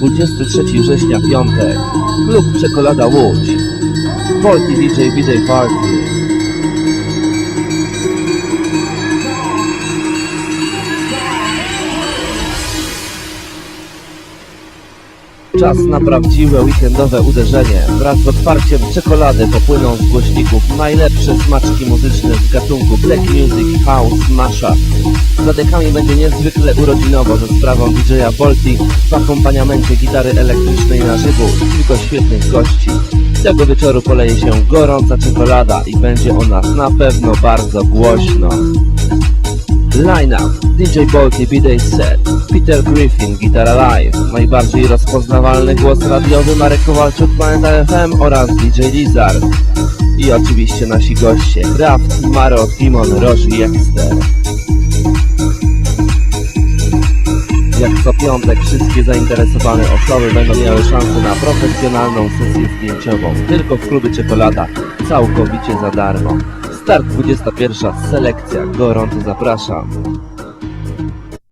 23 września, piątek. Klub Czekolada Łódź. Volty DJ Biday Party. Czas na prawdziwe weekendowe uderzenie. Wraz z otwarciem czekolady popłyną z głośników najlepsze smaczki muzyczne z gatunku Black Music, House, Mashup. Za dekami będzie niezwykle urodzinowo ze sprawą DJ-a w akompaniamencie gitary elektrycznej na żywo kilku świetnych gości. Tego wieczoru poleje się gorąca czekolada i będzie o nas na pewno bardzo głośno. Line-up. DJ Bolty B-Day Set. Peter Griffin Gitara Live. Najbardziej rozpoznawalny głos radiowy Marek Kowalczuk Planeta FM oraz DJ Lizard. I oczywiście nasi goście Kraft, Maro, Timon, Roż i Ekster. Jak co piątek wszystkie zainteresowane osoby będą miały szansę na profesjonalną sesję zdjęciową. Tylko w klubie Czekolada całkowicie za darmo. Start 21. Selekcja. Gorąco zapraszam.